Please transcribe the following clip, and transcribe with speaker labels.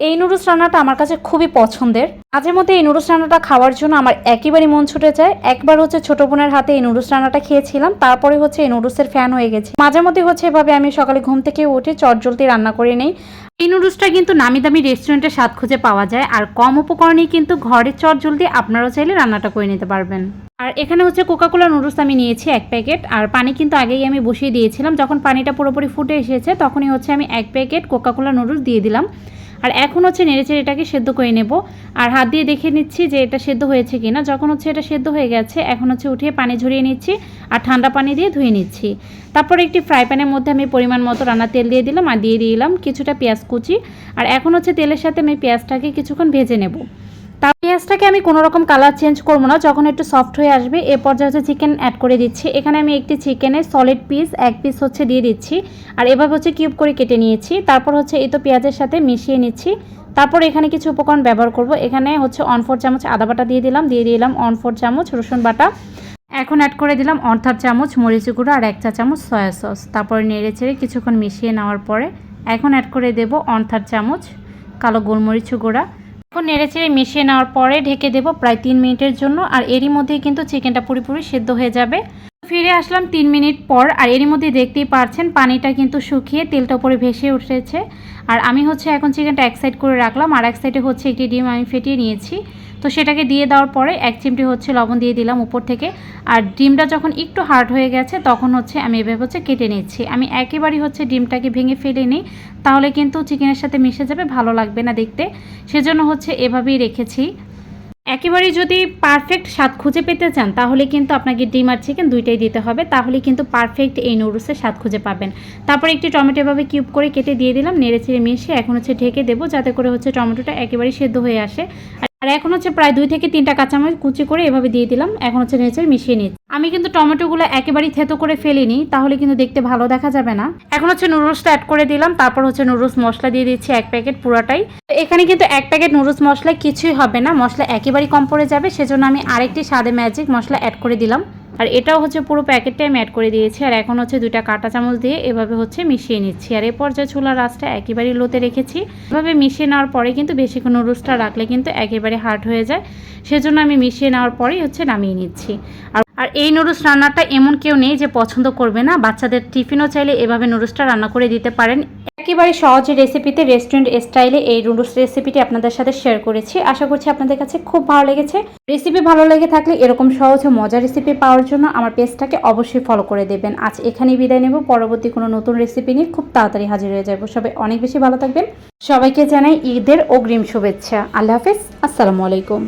Speaker 1: এই নুডলস রান্নাটা আমার কাছে খুবই পছন্দের। মাঝে মধ্যে এই নুডলস রান্নাটা খাওয়ার জন্য আমার একেবারেই মন ছুটে যায়। একবার হচ্ছে ছোট বোনের হাতে এই নুডলস রান্নাটা খেয়েছিলাম, তারপরে হচ্ছে এই নুডলসের ফ্যান হয়ে গেছে। মাঝে মধ্যে হচ্ছে এভাবে আমি সকালে ঘুম থেকে উঠে চটজলদি রান্না করে নেই। এই নুডলসটা কিন্তু নামি দামি রেস্টুরেন্টে স্বাদ খুঁজে পাওয়া যায়, আর কম উপকরণেই কিন্তু ঘরে চটজলদি আপনারাও চাইলে রান্নাটা করে নিতে পারবেন। আর এখানে হচ্ছে কোকাকোলা নুডলস আমি নিয়েছি এক প্যাকেট, আর পানি কিন্তু আগেই আমি বসিয়ে দিয়েছিলাম। যখন পানিটা পুরোপুরি ফুটে এসেছে, তখনই হচ্ছে আমি এক প্যাকেট কোকাকোলা নুডলস দিয়ে দিলাম। আর এখন হচ্ছে নেড়েচেড়ে এটাকে সেদ্ধ করে নেব। আর হাত দিয়ে দেখে নিচ্ছি যে এটা সেদ্ধ হয়েছে কিনা। যখন হচ্ছে এটা সেদ্ধ হয়ে গেছে, এখন হচ্ছে উঠিয়ে পানি ঝরিয়ে নিচ্ছি আর ঠান্ডা পানি দিয়ে ধুয়ে নিচ্ছি। তারপর একটি ফ্রাই প্যানের মধ্যে আমি পরিমাণ মতো রান্নার তেল দিয়ে দিলাম আর দিয়ে দিলাম কিছুটা পেঁয়াজ কুচি। আর এখন হচ্ছে তেলের সাথে আমি পেঁয়াজটাকে কিছুক্ষণ ভেজে নেব। তার পেঁয়াজটাকে আমি কোনো রকম কালার চেঞ্জ করব না, যখন একটু সফট হয়ে আসবে, এ পর্যায়ে হচ্ছে চিকেন অ্যাড করে দিচ্ছি। এখানে আমি একটি চিকেনের সলিড পিস এক পিস হচ্ছে দিয়ে দিচ্ছি। আর এভাবে হচ্ছে কিউব করে কেটে নিয়েছি। তারপর হচ্ছে এই তো পেঁয়াজের সাথে মিশিয়ে নিচ্ছি। তারপর এখানে কিছু উপকরণ ব্যবহার করব। এখানে হচ্ছে অন ফোর চামচ আদা বাটা দিয়ে দিলাম দিয়ে দিলাম অন ফোর চামচ রসুন বাটা। এখন অ্যাড করে দিলাম অর্ধার চামচ মরিচ গুঁড়ো আর এক চা চামচ সয়া সস তারপর নেড়ে চেড়ে কিছুক্ষণ মিশিয়ে নেওয়ার পরে এখন অ্যাড করে দেব অর্ধার চামচ কালো গোলমরিচ গুঁড়া। এখন নেড়ে চেড়ে মিশিয়ে নেওয়ার পরে ঢেকে দেব প্রায় তিন মিনিটের জন্য, আর এরই মধ্যেই কিন্তু চিকেনটা পুরোপুরি সেদ্ধ হয়ে যাবে। ফিরে আসলাম তিন মিনিট পর, আর এরই মধ্যে দেখতেই পারছেন পানিটা কিন্তু শুকিয়ে তেলটা উপরে ভেসে উঠেছে। আর আমি হচ্ছে এখন চিকেনটা এক সাইড করে রাখলাম, আর এক সাইডে হচ্ছে একটি ডিম আমি ফেটিয়ে নিয়েছি। তো সেটাকে দিয়ে দেওয়ার পরে এক চিমটি হচ্ছে লবণ দিয়ে দিলাম উপর থেকে। আর ডিমটা যখন একটু হার্ড হয়ে গেছে, তখন হচ্ছে আমি এভাবে হচ্ছে কেটে নিচ্ছি। আমি একেবারেই হচ্ছে ডিমটাকে ভেঙে ফেলে নিই তাহলে কিন্তু চিকেনের সাথে মিশে যাবে, ভালো লাগবে না দেখতে। সেজন্য হচ্ছে এভাবেই রেখেছি। একেবারেই যদি পারফেক্ট স্বাদ খুঁজে পেতে চান, তাহলে কিন্তু আপনাকে ডিম আর চিকেন দুইটাই দিতে হবে। তাহলে কিন্তু পারফেক্ট এই নুডলসের স্বাদ খুঁজে পাবেন। তারপর একটি টমেটো এভাবে কিউব করে কেটে দিয়ে দিলাম, নেড়ে চেড়ে মিশিয়ে এখন হচ্ছে ঢেকে দেবো, যাতে করে হচ্ছে টমেটোটা একেবারেই সেদ্ধ হয়ে আসে। আর এখন হচ্ছে প্রায় দুই থেকে তিনটা কাঁচামরিচ কুচি করে এভাবে দিয়ে দিলাম, এখন হচ্ছে নেড়ে চেড়ে মিশিয়ে নিচ্ছি। আমি কিন্তু টমেটোগুলো একেবারেই থেতো করে ফেলিনি, তাহলে কিন্তু দেখতে ভালো দেখা যাবে না। এখন হচ্ছে নুডলসটা অ্যাড করে দিলাম, তারপর হচ্ছে নুডলস মশলা দিয়ে দিচ্ছি এক প্যাকেট পুরাটাই। এখানে কিন্তু এক প্যাকেট নুডলস মশলা কিছুই হবে না। মশলা একেবারেই কম পড়ে যাবে, সেজন্য আমি আরেকটি স্বাদে ম্যাজিক মশলা অ্যাড করে দিলাম। আর এটাও হচ্ছে পুরো প্যাকেটটাই আমি অ্যাড করে দিয়েছি। আর এখন হচ্ছে দুইটা কাঁটা চামচ দিয়ে এভাবে হচ্ছে মিশিয়ে নিচ্ছি। আর এরপর যে চুলার রাসটা একেবারেই লোতে রেখেছি। এভাবে মিশিয়ে নেওয়ার পরে কিন্তু বেশিক্ষণ নুডলসটা রাখলে কিন্তু একেবারে হার্ড হয়ে যায়। সেজন্য আমি মিশিয়ে নেওয়ার পরেই হচ্ছে নামিয়ে নিচ্ছি। আর আর এই নুডলস রান্নাটা এমন কেউ নেই যে পছন্দ করবে না। বাচ্চাদের টিফিনও চাইলে এভাবে নুডলসটা রান্না করে দিতে পারেন। একেবারে সহজ রেসিপিতে রেস্টুরেন্ট স্টাইলে এই নুডলস রেসিপিটি আপনাদের সাথে শেয়ার করেছি। আশা করছি আপনাদের কাছে খুব ভালো লেগেছে। রেসিপি ভালো লেগে থাকলে এরকম সহজ ও মজার রেসিপি পাওয়ার জন্য আমার পেজটাকে অবশ্যই ফলো করে দেবেন। আজ এখানেই বিদায় নেব। পরবর্তী কোনো নতুন রেসিপি নিয়ে খুব তাড়াতাড়ি হাজির হয়ে যাব। সবাই অনেক বেশি ভালো থাকবেন। সবাইকে জানাই ঈদের অগ্রিম শুভেচ্ছা। আল্লাহ হাফিজ। আসসালামু আলাইকুম।